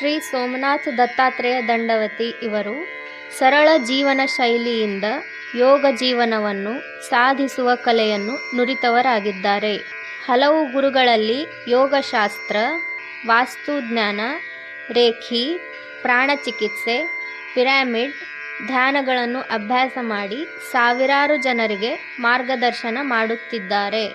ಶ್ರೀ ಸೋಮನಾಥ್ ದತ್ತಾತ್ರೇಯ ದಂಡವತಿ ಇವರು ಸರಳ ಜೀವನ ಶೈಲಿಯಿಂದ ಯೋಗ ಜೀವನವನ್ನು ಸಾಧಿಸುವ ಕಲೆಯನ್ನು ನುರಿತವರಾಗಿದ್ದಾರೆ. ಹಲವು ಗುರುಗಳಲ್ಲಿ ಯೋಗಶಾಸ್ತ್ರ, ವಾಸ್ತುಜ್ಞಾನ, ರೇಖಿ ಪ್ರಾಣ ಚಿಕಿತ್ಸೆ ಪಿರಾಮಿಡ್ ಧ್ಯಾನಗಳನ್ನು ಅಭ್ಯಾಸ ಮಾಡಿ ಸಾವಿರಾರು ಜನರಿಗೆ ಮಾರ್ಗದರ್ಶನ ಮಾಡುತ್ತಿದ್ದಾರೆ.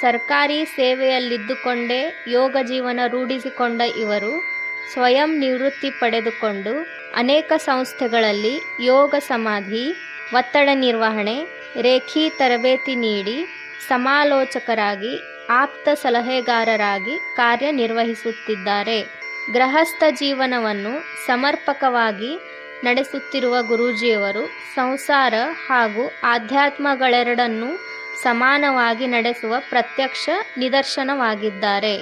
ಸರ್ಕಾರಿ ಸೇವೆಯಲ್ಲಿದ್ದುಕೊಂಡೇ ಯೋಗ ಜೀವನ ರೂಢಿಸಿಕೊಂಡ ಇವರು ಸ್ವಯಂ ನಿವೃತ್ತಿ ಪಡೆದುಕೊಂಡು ಅನೇಕ ಸಂಸ್ಥೆಗಳಲ್ಲಿ ಯೋಗ ಸಮಾಧಿ, ಒತ್ತಡ ನಿರ್ವಹಣೆ, ರೇಖಿ ತರಬೇತಿ ನೀಡಿ ಸಮಾಲೋಚಕರಾಗಿ, ಆಪ್ತ ಸಲಹೆಗಾರರಾಗಿ ಕಾರ್ಯನಿರ್ವಹಿಸುತ್ತಿದ್ದಾರೆ. ಗೃಹಸ್ಥ ಜೀವನವನ್ನು ಸಮರ್ಪಕವಾಗಿ ನಡೆಸುತ್ತಿರುವ ಗುರೂಜಿಯವರು ಸಂಸಾರ ಹಾಗೂ ಆಧ್ಯಾತ್ಮಗಳೆರಡನ್ನೂ ಸಮಾನವಾಗಿ ನಡೆಸುವ ಪ್ರತ್ಯಕ್ಷ ನಿದರ್ಶನವಾಗಿದ್ದಾರೆ.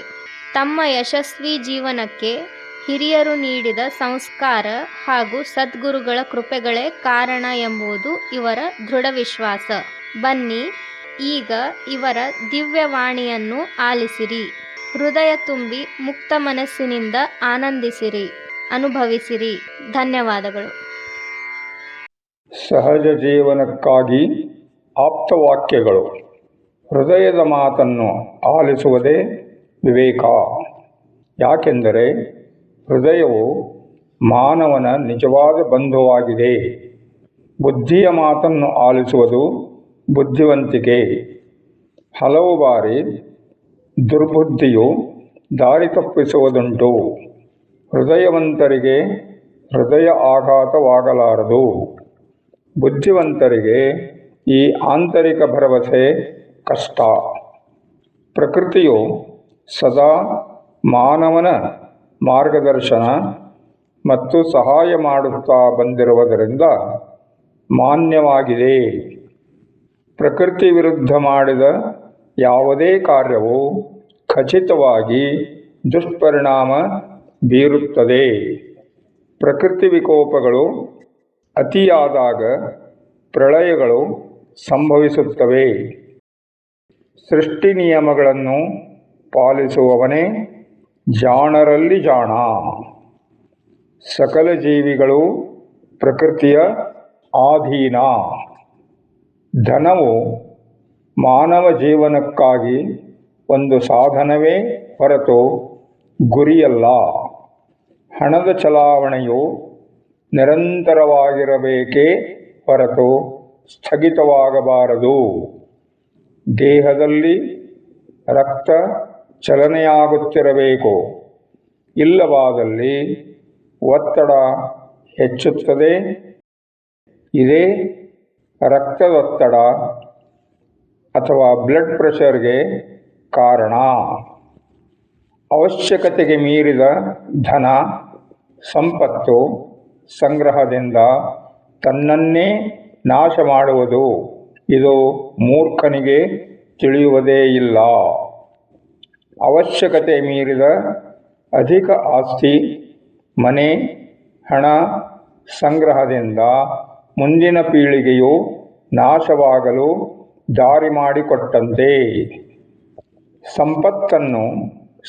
ತಮ್ಮ ಯಶಸ್ವಿ ಜೀವನಕ್ಕೆ ಹಿರಿಯರು ನೀಡಿದ ಸಂಸ್ಕಾರ ಹಾಗೂ ಸದ್ಗುರುಗಳ ಕೃಪೆಗಳೇ ಕಾರಣ ಎಂಬುದು ಇವರ ದೃಢ ವಿಶ್ವಾಸ ಬನ್ನಿ, ಈಗ ಇವರ ದಿವ್ಯವಾಣಿಯನ್ನು ಆಲಿಸಿರಿ. ಹೃದಯ ತುಂಬಿ ಮುಕ್ತ ಮನಸ್ಸಿನಿಂದ ಆನಂದಿಸಿರಿ, ಅನುಭವಿಸಿರಿ. ಧನ್ಯವಾದಗಳು. ಸಹಜ ಜೀವನಕ್ಕಾಗಿ ಆಪ್ತವಾಕ್ಯಗಳು ಹೃದಯದ ಮಾತನ್ನು ಆಲಿಸುವುದೇ ವಿವೇಕ. ಯಾಕೆಂದರೆ ಹೃದಯವು ಮಾನವನ ನಿಜವಾದ ಬಂಧುವಾಗಿದೆ. ಬುದ್ಧಿಯ ಮಾತನ್ನು ಆಲಿಸುವುದು ಬುದ್ಧಿವಂತಿಕೆ. ಹಲವು ಬಾರಿ ದುರ್ಬುದ್ಧಿಯು ದಾರಿ ತಪ್ಪಿಸುವುದುಂಟು. ಹೃದಯವಂತರಿಗೆ ಹೃದಯ ಆಘಾತವಾಗಲಾರದು. ಬುದ್ಧಿವಂತರಿಗೆ ಈ ಆಂತರಿಕ ಭರವಸೆ ಕಷ್ಟ. ಪ್ರಕೃತಿಯು ಸದಾ ಮಾನವನ ಮಾರ್ಗದರ್ಶನ ಮತ್ತು ಸಹಾಯ ಮಾಡುತ್ತಾ ಬಂದಿರುವುದರಿಂದ ಮಾನ್ಯವಾಗಿದೆ. ಪ್ರಕೃತಿ ವಿರುದ್ಧ ಮಾಡಿದ ಯಾವುದೇ ಕಾರ್ಯವು ಖಚಿತವಾಗಿ ದುಷ್ಪರಿಣಾಮ ಬೀರುತ್ತದೆ. ಪ್ರಕೃತಿ ವಿಕೋಪಗಳು ಅತಿಯಾದಾಗ ಪ್ರಳಯಗಳು ಸಂಭವಿಸುತ್ತವೆ. ಸೃಷ್ಟಿ ನಿಯಮಗಳನ್ನು ಪಾಲಿಸುವವನೇ ಜಾಣರಲ್ಲಿ ಜಾಣ. ಸಕಲ ಜೀವಿಗಳು ಪ್ರಕೃತಿಯ ಆಧೀನ. ಧನವು ಮಾನವ ಜೀವನಕ್ಕಾಗಿ ಒಂದು ಸಾಧನವೇ ಹೊರತು ಗುರಿಯಲ್ಲ. ಹಣದ ಚಲಾವಣೆಯು ನಿರಂತರವಾಗಿರಬೇಕೇ ಹೊರತು ಸ್ಥಗಿತವಾಗಬಾರದು. ದೇಹದಲ್ಲಿ ರಕ್ತ ಚಲನೆಯಾಗುತ್ತಿರಬೇಕು. ಇಲ್ಲವಾದಲ್ಲಿ ಒತ್ತಡ ಹೆಚ್ಚುತ್ತದೆ. ಇದೇ ರಕ್ತದೊತ್ತಡ ಅಥವಾ ಬ್ಲಡ್ ಪ್ರೆಷರ್ಗೆ ಕಾರಣ. ಅವಶ್ಯಕತೆಗೆ ಮೀರಿದ ಧನ, ಸಂಪತ್ತು ಸಂಗ್ರಹದಿಂದ ತನ್ನನ್ನೇ ನಾಶ ಮಾಡುವುದು ಇದು ಮೂರ್ಖನಿಗೆ ತಿಳಿಯುವುದೇ ಇಲ್ಲ. ಅವಶ್ಯಕತೆ ಮೀರಿದ ಅಧಿಕ ಆಸ್ತಿ, ಮನೆ, ಹಣ ಸಂಗ್ರಹದಿಂದ ಮುಂದಿನ ಪೀಳಿಗೆಯು ನಾಶವಾಗಲು ದಾರಿ ಮಾಡಿಕೊಟ್ಟಂತೆ. ಸಂಪತ್ತನ್ನು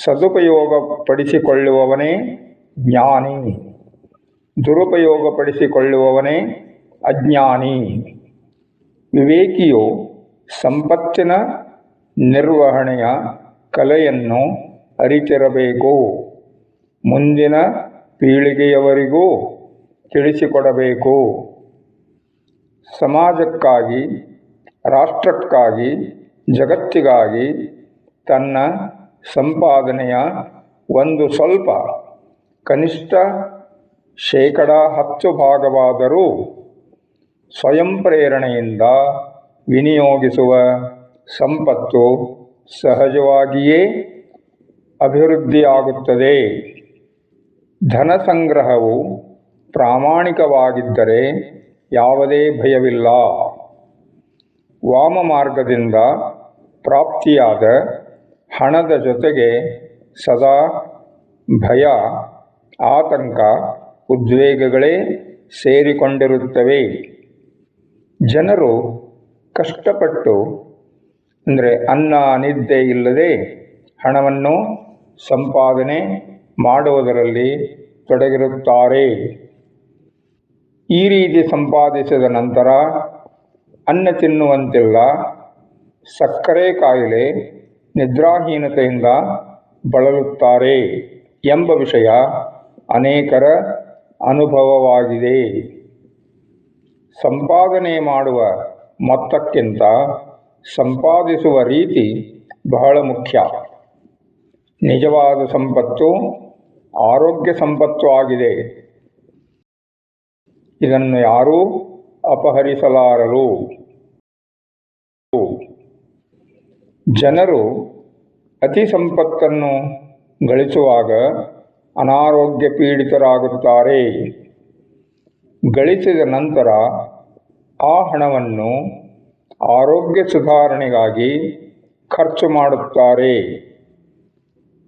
ಸದುಪಯೋಗಪಡಿಸಿಕೊಳ್ಳುವವನೇ ಜ್ಞಾನಿ. ದುರುಪಯೋಗಪಡಿಸಿಕೊಳ್ಳುವವನೇ ಅಜ್ಞಾನಿ. ವಿವೇಕಿಯು ಸಂಪತ್ತಿನ ನಿರ್ವಹಣೆಯ ಕಲೆಯನ್ನು ಅರಿತಿರಬೇಕು. ಮುಂದಿನ ಪೀಳಿಗೆಯವರಿಗೂ ತಿಳಿಸಿಕೊಡಬೇಕು. ಸಮಾಜಕ್ಕಾಗಿ, ರಾಷ್ಟ್ರಕ್ಕಾಗಿ, ಜಗತ್ತಿಗಾಗಿ ತನ್ನ ಸಂಪಾದನೆಯ ಒಂದು ಸ್ವಲ್ಪ ಕನಿಷ್ಠ ಶೇಕಡ ಹತ್ತು ಭಾಗವಾದರೂ ಸ್ವಯಂ ಪ್ರೇರಣೆಯಿಂದ ವಿನಿಯೋಗಿಸುವ ಸಂಪತ್ತು ಸಹಜವಾಗಿಯೇ ಅಭಿವೃದ್ಧಿಯಾಗುತ್ತದೆ. ಧನ ಸಂಗ್ರಹವು ಪ್ರಾಮಾಣಿಕವಾಗಿದ್ದರೆ ಯಾವುದೇ ಭಯವಿಲ್ಲ. ವಾಮ ಮಾರ್ಗದಿಂದ ಪ್ರಾಪ್ತಿಯಾದ ಹಣದ ಜೊತೆಗೆ ಸದಾ ಭಯ, ಆತಂಕ, ಉದ್ವೇಗಗಳೇ ಸೇರಿಕೊಂಡಿರುತ್ತವೆ. ಜನರು ಕಷ್ಟಪಟ್ಟು ಅಂದರೆ ಅನ್ನ ನಿದ್ದೆ ಇಲ್ಲದೆ ಹಣವನ್ನು ಸಂಪಾದನೆ ಮಾಡುವುದರಲ್ಲಿ ತೊಡಗಿರುತ್ತಾರೆ. ಈ ರೀತಿ ಸಂಪಾದಿಸಿದ ನಂತರ ಅನ್ನ ತಿನ್ನುವಂತಿಲ್ಲ. ಸಕ್ಕರೆ ಕಾಯಿಲೆ ನಿದ್ರಾಹೀನತೆಯಿಂದ ಬಳಲುತ್ತಾರೆ ಎಂಬ ವಿಷಯ ಅನೇಕರ ಅನುಭವವಾಗಿದೆ. ಸಂಪಾದನೆ ಮಾಡುವ ಮೊತ್ತಕ್ಕಿಂತ ಸಂಪಾದಿಸುವ ರೀತಿ ಬಹಳ ಮುಖ್ಯ. ನಿಜವಾದ ಸಂಪತ್ತು ಆರೋಗ್ಯ ಸಂಪತ್ತು ಆಗಿದೆ. ಇದನ್ನು ಯಾರೂ ಅಪಹರಿಸಲಾರರು. ಜನರು ಅತಿ ಸಂಪತ್ತನ್ನು ಗಳಿಸುವಾಗ ಅನಾರೋಗ್ಯ ಪೀಡಿತರಾಗುತ್ತಾರೆ. ಗಳಿಸಿದ ನಂತರ ಆ ಹಣವನ್ನು ಆರೋಗ್ಯ ಸುಧಾರಣೆಗಾಗಿ ಖರ್ಚು ಮಾಡುತ್ತಾರೆ.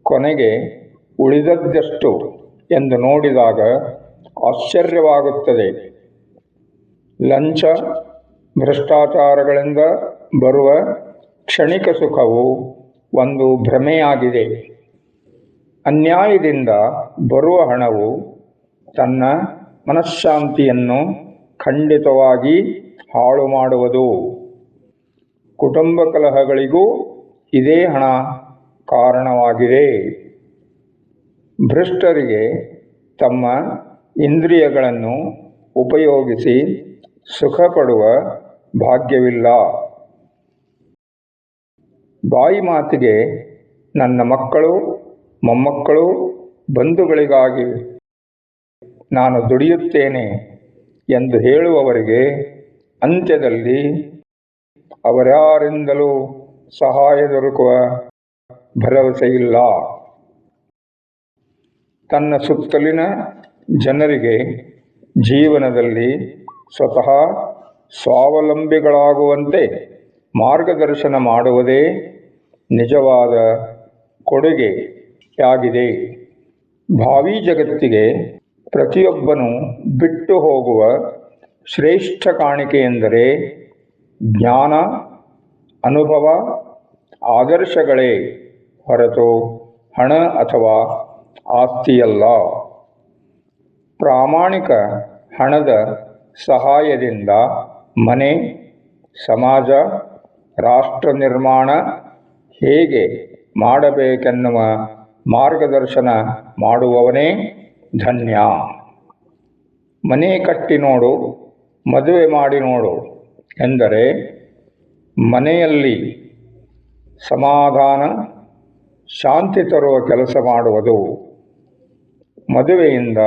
ಕೊನೆಗೆ ಉಳಿದದ್ದೆಷ್ಟು ಎಂದು ನೋಡಿದಾಗ ಆಶ್ಚರ್ಯವಾಗುತ್ತದೆ. ಲಂಚ, ಭ್ರಷ್ಟಾಚಾರಗಳಿಂದ ಬರುವ ಕ್ಷಣಿಕ ಸುಖವು ಒಂದು ಭ್ರಮೆಯಾಗಿದೆ. ಅನ್ಯಾಯದಿಂದ ಬರುವ ಹಣವು ತನ್ನ ಮನಃಶಾಂತಿಯನ್ನು ಖಂಡಿತವಾಗಿ ಹಾಳು ಮಾಡುವುದು ಕುಟುಂಬ ಕಲಹಗಳಿಗೂ ಇದೇ ಹಣ ಕಾರಣವಾಗಿದೆ. ಭ್ರಷ್ಟರಿಗೆ ತಮ್ಮ ಇಂದ್ರಿಯಗಳನ್ನು ಉಪಯೋಗಿಸಿ ಸುಖ ಪಡುವ ಭಾಗ್ಯವಿಲ್ಲ. ಬಾಯಿ ಮಾತಿಗೆ ನನ್ನ ಮಕ್ಕಳು, ಮೊಮ್ಮಕ್ಕಳು, ಬಂಧುಗಳಿಗಾಗಿ ನಾನು ದುಡಿಯುತ್ತೇನೆ ಎಂದು ಹೇಳುವವರಿಗೆ ಅಂತ್ಯದಲ್ಲಿ ಅವರ್ಯಾರಿಂದಲೂ ಸಹಾಯ ದೊರಕುವ ಭರವಸೆಯಿಲ್ಲ. ತನ್ನ ಸುತ್ತಲಿನ ಜನರಿಗೆ ಜೀವನದಲ್ಲಿ ಸ್ವತಃ ಸ್ವಾವಲಂಬಿಗಳಾಗುವಂತೆ ಮಾರ್ಗದರ್ಶನ ಮಾಡುವುದೇ ನಿಜವಾದ ಕೊಡುಗೆಯಾಗಿದೆ. ಭಾವಿ ಜಗತ್ತಿಗೆ ಪ್ರತಿಯೊಬ್ಬನು ಬಿಟ್ಟು ಹೋಗುವ ಶ್ರೇಷ್ಠ ಕಾಣಿಕೆ ಎಂದರೆ ಜ್ಞಾನ, ಅನುಭವ, ಆದರ್ಶಗಳೇ ಹೊರತು ಹಣ ಅಥವಾ ಆಸ್ತಿಯಲ್ಲ. ಪ್ರಾಮಾಣಿಕ ಹಣದ ಸಹಾಯದಿಂದ ಮನೆ, ಸಮಾಜ, ರಾಷ್ಟ್ರ ನಿರ್ಮಾಣ ಹೇಗೆ ಮಾಡಬೇಕೆನ್ನುವ ಮಾರ್ಗದರ್ಶನ ಮಾಡುವವನೇ ಧನ್ಯ. ಮನೆ ಕಟ್ಟಿ ನೋಡು, ಮದುವೆ ಮಾಡಿ ನೋಡು ಎಂದರೆ ಮನೆಯಲ್ಲಿ ಸಮಾಧಾನ, ಶಾಂತಿ ತರುವ ಕೆಲಸ ಮಾಡುವುದು, ಮದುವೆಯಿಂದ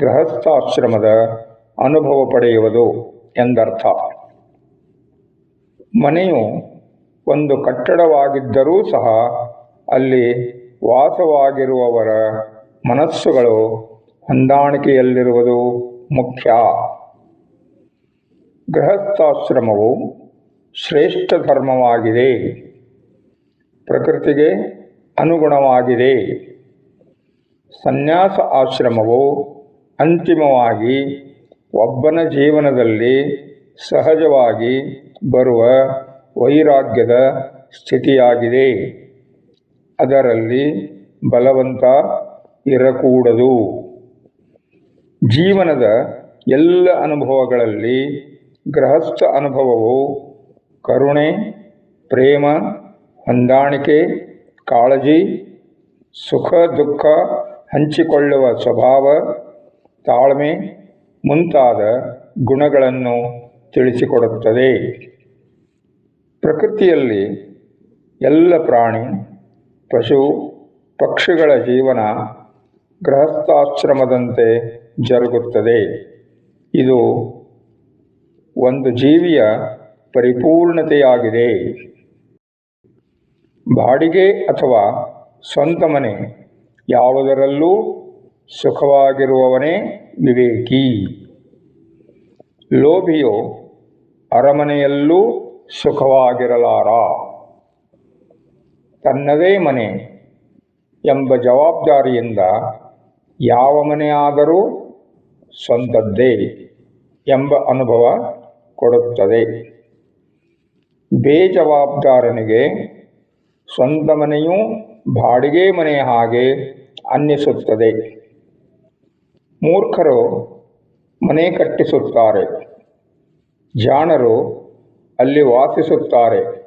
ಗೃಹಸ್ಥಾಶ್ರಮದ ಅನುಭವ ಪಡೆಯುವುದು ಎಂದರ್ಥ. ಮನೆಯು ಒಂದು ಕಟ್ಟಡವಾಗಿದ್ದರೂ ಸಹ ಅಲ್ಲಿ ವಾಸವಾಗಿರುವವರ ಮನಸ್ಸುಗಳು ಹೊಂದಾಣಿಕೆಯಲ್ಲಿರುವುದು ಮುಖ್ಯ. ಗೃಹಸ್ಥಾಶ್ರಮವು ಶ್ರೇಷ್ಠ ಧರ್ಮವಾಗಿದೆ. ಪ್ರಕೃತಿಗೆ ಅನುಗುಣವಾಗಿದೆ. ಸನ್ಯಾಸ ಆಶ್ರಮವು ಅಂತಿಮವಾಗಿ ಒಬ್ಬನ ಜೀವನದಲ್ಲಿ ಸಹಜವಾಗಿ ಬರುವ ವೈರಾಗ್ಯದ ಸ್ಥಿತಿಯಾಗಿದೆ. ಅದರಲ್ಲಿ ಬಲವಂತ ಇರಕೂಡದು. ಜೀವನದ ಎಲ್ಲ ಅನುಭವಗಳಲ್ಲಿ ಗೃಹಸ್ಥ ಅನುಭವವು ಕರುಣೆ, ಪ್ರೇಮ, ಹೊಂದಾಣಿಕೆ, ಕಾಳಜಿ, ಸುಖ, ದುಃಖ ಹಂಚಿಕೊಳ್ಳುವ ಸ್ವಭಾವ, ತಾಳ್ಮೆ ಮುಂತಾದ ಗುಣಗಳನ್ನು ತಿಳಿಸಿಕೊಡುತ್ತದೆ. ಪ್ರಕೃತಿಯಲ್ಲಿ ಎಲ್ಲ ಪ್ರಾಣಿ, ಪಶು, ಪಕ್ಷಿಗಳ ಜೀವನ ಗೃಹಸ್ಥಾಶ್ರಮದಂತೆ ಜರುಗುತ್ತದೆ. ಇದು ಒಂದು ಜೀವಿಯ ಪರಿಪೂರ್ಣತೆಯಾಗಿದೆ. ಬಾಡಿಗೆ ಅಥವಾ ಸ್ವಂತ ಮನೆ ಯಾವುದರಲ್ಲೂ ಸುಖವಾಗಿರುವವನೇ ವಿವೇಕಿ. ಲೋಭಿಯು ಅರಮನೆಯಲ್ಲೂ ಸುಖವಾಗಿರಲಾರ. ತನ್ನದೇ ಮನೆ ಎಂಬ ಜವಾಬ್ದಾರಿಯಿಂದ ಯಾವ ಮನೆಯಾದರೂ ಸ್ವಂತದ್ದೇ ಎಂಬ ಅನುಭವ ಕೊಡುತ್ತದೆ. ಬೇಜವಾಬ್ದಾರನಿಗೆ ಸ್ವಂತ ಮನೆಯೂ ಬಾಡಿಗೆ ಮನೆ ಹಾಗೆ ಅನ್ನಿಸುತ್ತದೆ. ಮೂರ್ಖರು ಮನೆ ಕಟ್ಟಿಸುತ್ತಾರೆ. ಜಾಣರು ಅಲ್ಲಿ ವಾಸಿಸುತ್ತಾರೆ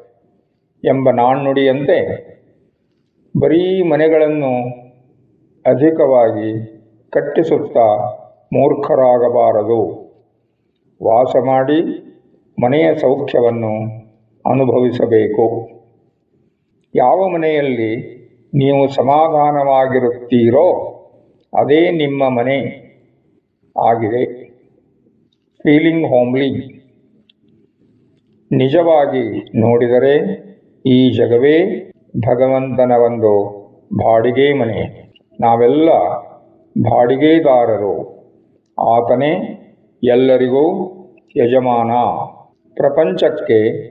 ಎಂಬ ನಾಣ್ಣುಡಿಯಂತೆ ಬರೀ ಮನೆಗಳನ್ನು ಅಧಿಕವಾಗಿ ಕಟ್ಟಿಸುತ್ತಾ ಮೂರ್ಖರಾಗಬಾರದು. ವಾಸ ಮಾಡಿ ಮನೆಯ ಸೌಖ್ಯವನ್ನು ಅನುಭವಿಸಬೇಕು. ಯಾವ ಮನೆಯಲ್ಲಿ ನೀವು ಸಮಾಧಾನವಾಗಿರುತ್ತೀರೋ ಅದೇ ನಿಮ್ಮ ಮನೆ ಆಗಿದೆ. Feeling homely. ನಿಜವಾಗಿ ನೋಡಿದರೆ ಈ ಜಗವೇ ಭಗವಂತನ ಒಂದು ಬಾಡಿಗೆ ಮನೆ. ನಾವೆಲ್ಲ ಬಾಡಿಗೆದಾರರು. ಆತನೇ ಎಲ್ಲರಿಗೂ ಯಜಮಾನ. ಪ್ರಪಂಚಕ್ಕೆ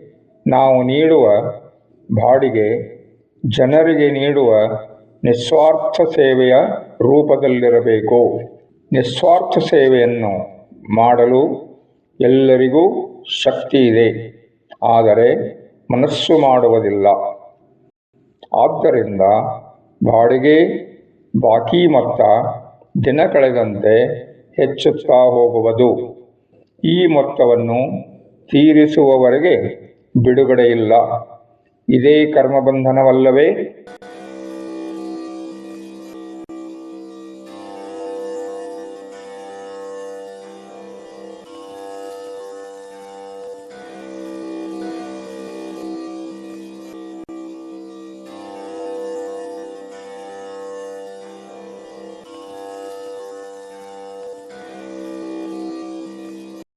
ನಾವು ನೀಡುವ ಬಾಡಿಗೆ ಜನರಿಗೆ ನೀಡುವ ನಿಸ್ವಾರ್ಥ ಸೇವೆಯ ರೂಪದಲ್ಲಿರಬೇಕು. ನಿಸ್ವಾರ್ಥ ಸೇವೆಯನ್ನು ಮಾಡಲು ಎಲ್ಲರಿಗೂ ಶಕ್ತಿ ಇದೆ. ಆದರೆ ಮನಸ್ಸು ಮಾಡುವುದಿಲ್ಲ. ಆದ್ದರಿಂದ ಬಾಡಿಗೆ ಬಾಕಿ ಮೊತ್ತ ದಿನ ಕಳೆದಂತೆ ಹೆಚ್ಚುತ್ತಾ ಹೋಗುವುದು. ಈ ಮೊತ್ತವನ್ನು ತೀರಿಸುವವರೆಗೆ ಬಿಡುಗಡೆಯಿಲ್ಲ. ಇದೇ ಕರ್ಮಬಂಧನವಲ್ಲವೇ?